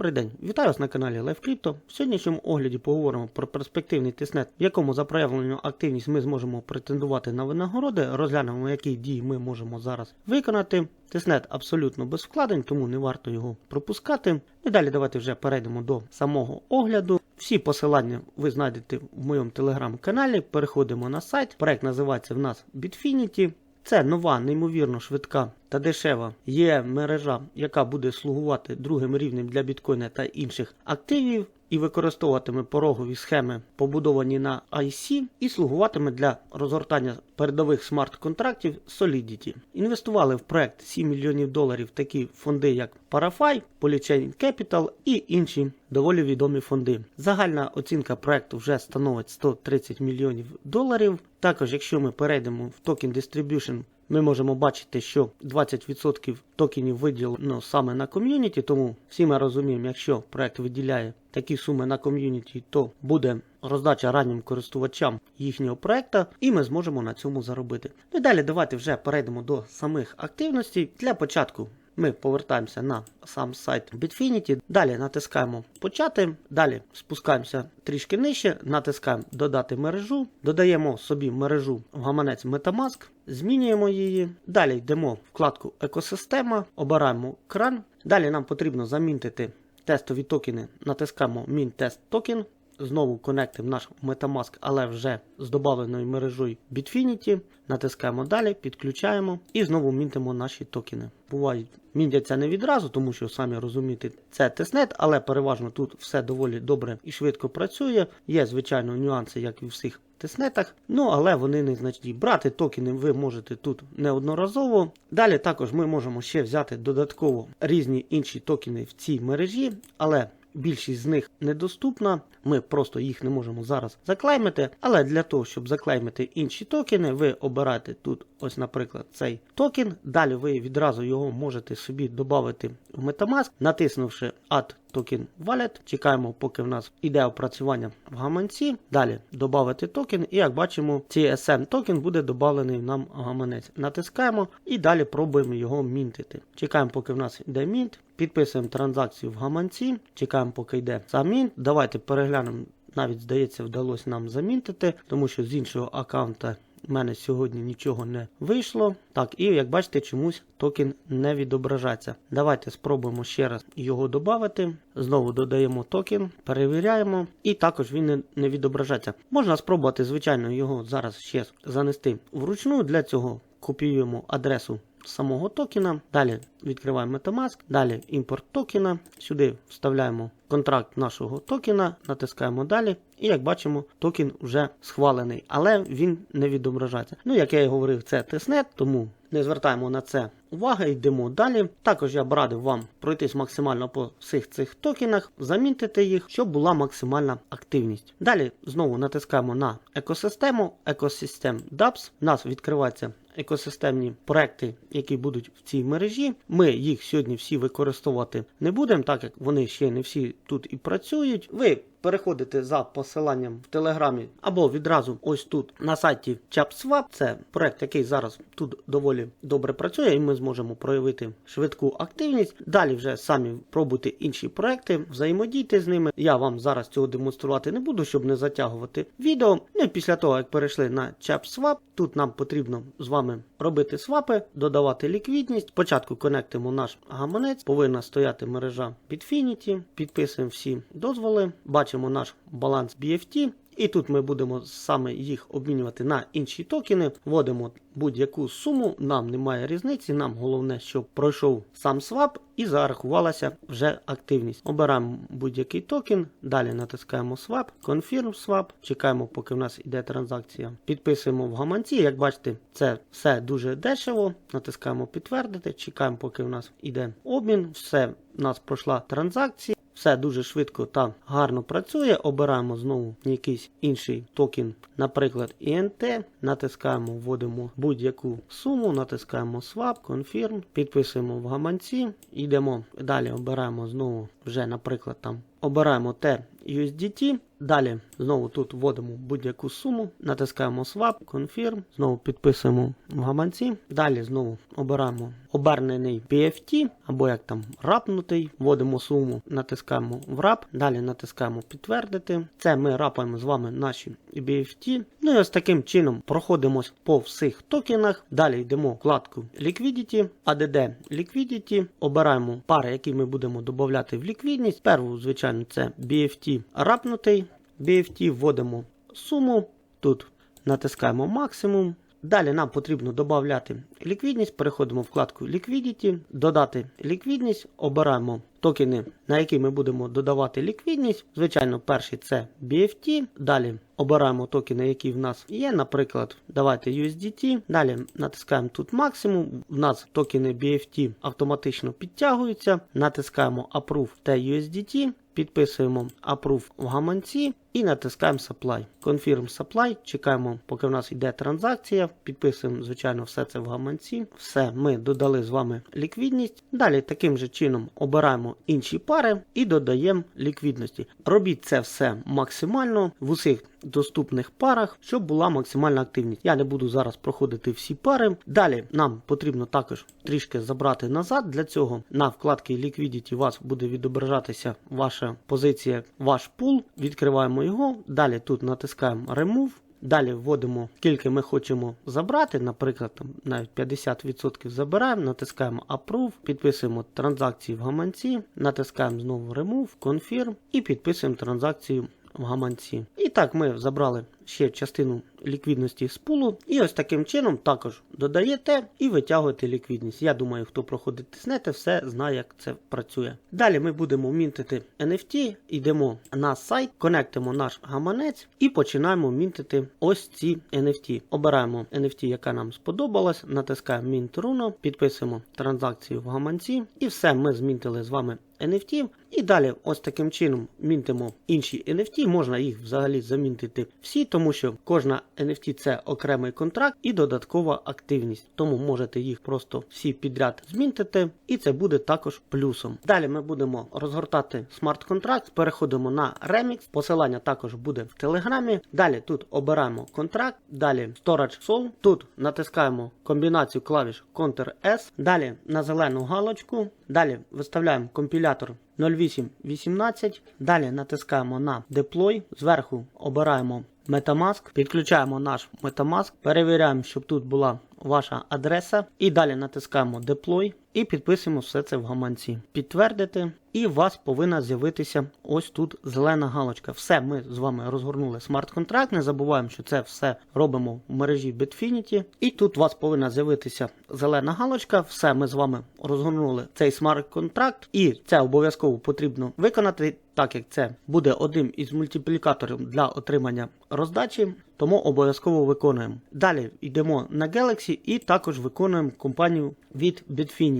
Добрий день, вітаю вас на каналі Life Crypto. В сьогоднішньому огляді поговоримо про перспективний тиснет, в якому за проявлену активність ми зможемо претендувати на винагороди. Розглянемо, які дії ми можемо зараз виконати. Тиснет абсолютно без вкладень, тому не варто його пропускати. І далі давайте вже перейдемо до самого огляду. Всі посилання ви знайдете в моєму телеграм-каналі. Переходимо на сайт. Проект називається в нас Bitfinity. Це нова, неймовірно швидка та дешева є мережа, яка буде слугувати другим рівнем для біткоїна та інших активів, і використовуватиме порогові схеми, побудовані на IC, і слугуватиме для розгортання передових смарт-контрактів Solidity. Інвестували в проект 7 мільйонів доларів такі фонди, як Parafy, Polychain Capital і інші доволі відомі фонди. Загальна оцінка проекту вже становить 130 мільйонів доларів. Також, якщо ми перейдемо в токен Distribution, ми можемо бачити, що 20% токенів виділено саме на ком'юніті, тому всі ми розуміємо, якщо проект виділяє такі суми на ком'юніті, то буде роздача раннім користувачам їхнього проекту, і ми зможемо на цьому заробити. Ну і далі давайте вже перейдемо до самих активностей. Для початку ми повертаємося на сам сайт Bitfinity, далі натискаємо почати, далі спускаємося трішки нижче, натискаємо додати мережу, додаємо собі мережу в гаманець Metamask, змінюємо її. Далі йдемо в вкладку Екосистема, обираємо кран. Далі нам потрібно замінтити тестові токени, натискаємо Mint Test Token. Знову конектимо наш Metamask, але вже з додавленою мережою Bitfinity. Натискаємо далі, підключаємо і знову мінтимо наші токени. Бувають, міндяться не відразу, тому що самі розумієте, це тестнет, але переважно тут все доволі добре і швидко працює. Є, звичайно, нюанси, як і в всіх тестнетах, ну але вони незначні. Брати токени ви можете тут неодноразово. Далі також ми можемо ще взяти додатково різні інші токени в цій мережі, але Більшість з них недоступна, ми просто їх не можемо зараз заклеймити. Але для того, щоб заклеймити інші токени, ви обираєте тут, ось, наприклад, цей токен. Далі ви відразу його можете собі додати в Metamask, натиснувши Add Token Wallet. Чекаємо, поки в нас іде опрацювання в гаманці. Далі додати токен, і як бачимо, CSM токен буде доданий нам гаманець. Натискаємо і далі пробуємо його мінтити. Чекаємо, поки в нас йде мінт. Підписуємо транзакцію в гаманці, чекаємо, поки йде сам мінт. Давайте переглянемо. Навіть здається, вдалося нам замінтити, тому що з іншого аккаунта в мене сьогодні нічого не вийшло. Так, і як бачите, чомусь токен не відображається. Давайте спробуємо ще раз його додати. Знову додаємо токен, перевіряємо, і також він не відображається. Можна спробувати, звичайно, його зараз ще занести вручну. Для цього копіюємо адресу самого токена. Далі відкриваємо Metamask, далі імпорт токена. Сюди вставляємо контракт нашого токена, натискаємо далі. І як бачимо, токен вже схвалений, але він не відображається. Ну, як я і говорив, це тиснет, тому не звертаємо на це уваги, йдемо далі. Також я б радив вам пройтись максимально по всіх цих токенах, замінтити їх, щоб була максимальна активність. Далі знову натискаємо на екосистему, екосистем DApps. У нас відкривається екосистемні проекти, які будуть в цій мережі. Ми їх сьогодні всі використовувати не будемо, так як вони ще не всі тут і працюють. Ви переходите за посиланням в телеграмі або відразу ось тут на сайті ChapSwap. Це проект, який зараз тут доволі добре працює, і ми зможемо проявити швидку активність. Далі вже самі пробуйте інші проекти, взаємодійте з ними. Я вам зараз цього демонструвати не буду, щоб не затягувати відео. Ну і після того, як перейшли на ChapSwap, тут нам потрібно з вами робити свапи, додавати ліквідність. Спочатку конектимо наш гаманець, повинна стояти мережа Bitfinity, підписуємо всі дозволи. Бачимо наш баланс BFT. І тут ми будемо саме їх обмінювати на інші токени. Вводимо будь-яку суму, нам немає різниці. Нам головне, щоб пройшов сам свап і зарахувалася вже активність. Обираємо будь-який токен, далі натискаємо Swap, Confirm Swap, чекаємо, поки в нас йде транзакція. Підписуємо в гаманці. Як бачите, це все дуже дешево. Натискаємо підтвердити, чекаємо, поки в нас йде обмін. Все, в нас пройшла транзакція. Все дуже швидко та гарно працює. Обираємо знову якийсь інший токен, наприклад, INT. Натискаємо, вводимо будь-яку суму, натискаємо Swap, Confirm, підписуємо в гаманці, йдемо далі, обираємо знову вже, наприклад, там обираємо T USDT. Далі знову тут вводимо будь-яку суму, натискаємо Swap, Confirm, знову підписуємо в гаманці. Далі знову обираємо обернений PFT або як там рапнутий, вводимо суму, натискаємо в рап, далі натискаємо підтвердити. Це ми рапаємо з вами наші BFT. Ну і ось таким чином проходимось по всіх токенах. Далі йдемо вкладку Liquidity, ADD Liquidity, обираємо пари, які ми будемо додати в ліквідність. Перву, звичайно, це BFT рапнутий. BFT вводимо суму. Тут натискаємо максимум. Далі нам потрібно додати ліквідність. Переходимо в вкладку Liquidity, додати ліквідність, обираємо токени, на які ми будемо додавати ліквідність. Звичайно, перший це BFT. Далі обираємо токени, які в нас є. Наприклад, давайте USDT. Далі натискаємо тут максимум. У нас токени BFT автоматично підтягуються. Натискаємо Approve та USDT. Підписуємо Approve в гаманці і натискаємо Supply. Confirm Supply. Чекаємо, поки в нас йде транзакція. Підписуємо, звичайно, все це в гаманці. Все, ми додали з вами ліквідність. Далі таким же чином обираємо інші пари і додаємо ліквідності. Робіть це все максимально в усіх доступних парах, щоб була максимальна активність. Я не буду зараз проходити всі пари. Далі нам потрібно також трішки забрати назад. Для цього на вкладці Liquidity у вас буде відображатися ваша позиція, ваш пул. Відкриваємо його. Далі тут натискаємо Remove. Далі вводимо, скільки ми хочемо забрати, наприклад, там навіть 50% забираємо, натискаємо Approve, підписуємо транзакції в гаманці, натискаємо знову Remove, Confirm і підписуємо транзакцію в гаманці. І так ми забрали ще частину ліквідності з пулу. І ось таким чином також додаєте і витягуєте ліквідність. Я думаю, хто проходить тиснете, все знає, як це працює. Далі ми будемо мінтити NFT, йдемо на сайт, конектимо наш гаманець і починаємо мінтити ось ці NFT. Обираємо NFT, яка нам сподобалась, натискаємо Mint Runo, підписуємо транзакцію в гаманці. І все, ми змінтили з вами NFT. І далі, ось таким чином, мінтимо інші NFT. Можна їх взагалі замінтити всі, тому що кожна NFT це окремий контракт і додаткова активність. Тому можете їх просто всі підряд змінтити, і це буде також плюсом. Далі ми будемо розгортати смарт-контракт, переходимо на Remix. Посилання також буде в Телеграмі. Далі тут обираємо контракт, далі Storage Sol. Тут натискаємо комбінацію клавіш Ctrl-S, далі на зелену галочку, далі виставляємо компілятор 0818. Далі натискаємо на Deploy. Зверху обираємо Metamask, підключаємо наш Metamask, перевіряємо, щоб тут була ваша адреса. І далі натискаємо Deploy і підписуємо все це в гаманці. Підтвердити. І у вас повинна з'явитися ось тут зелена галочка. Все, ми з вами розгорнули смарт-контракт. Не забуваємо, що це все робимо в мережі Bitfinity. І тут у вас повинна з'явитися зелена галочка. Все, ми з вами розгорнули цей смарт-контракт, і це обов'язково потрібно виконати, так як це буде одним із мультиплікаторів для отримання роздачі. Тому обов'язково виконуємо. Далі йдемо на Galaxy і також виконуємо компанію від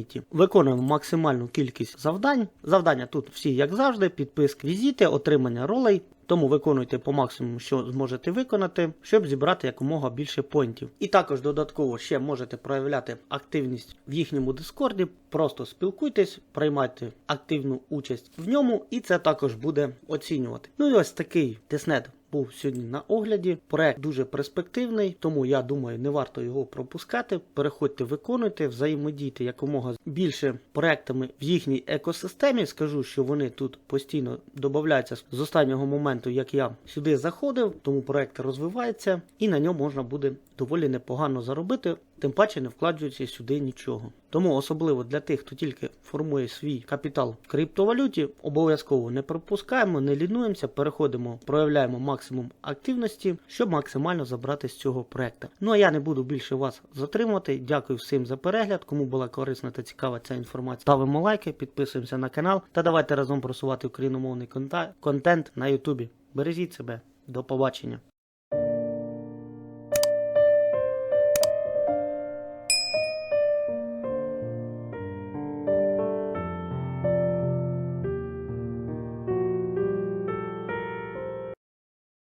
Bitfinity. Виконуємо максимальну кількість завдань. Завдання тут всі, як завжди, підписки, візити, отримання ролей. Тому виконуйте по максимуму, що зможете виконати, щоб зібрати якомога більше поінтів. І також додатково ще можете проявляти активність в їхньому дискорді. Просто спілкуйтесь, приймайте активну участь в ньому, і це також буде оцінювати. Ну і ось такий тиснет був сьогодні на огляді. Проект дуже перспективний, тому я думаю, не варто його пропускати. Переходьте, виконуйте, взаємодійте якомога більше проектами в їхній екосистемі. Скажу, що вони тут постійно додаються з останнього моменту, як я сюди заходив, тому проект розвивається і на ньому можна буде доволі непогано заробити. Тим паче не вкладаючи сюди нічого. Тому особливо для тих, хто тільки формує свій капітал в криптовалюті, обов'язково не пропускаємо, не лінуємося, переходимо, проявляємо максимум активності, щоб максимально забрати з цього проекту. Ну а я не буду більше вас затримувати. Дякую всім за перегляд. Кому була корисна та цікава ця інформація, ставимо лайки, підписуємося на канал та давайте разом просувати україномовний контент на Ютубі. Бережіть себе, до побачення.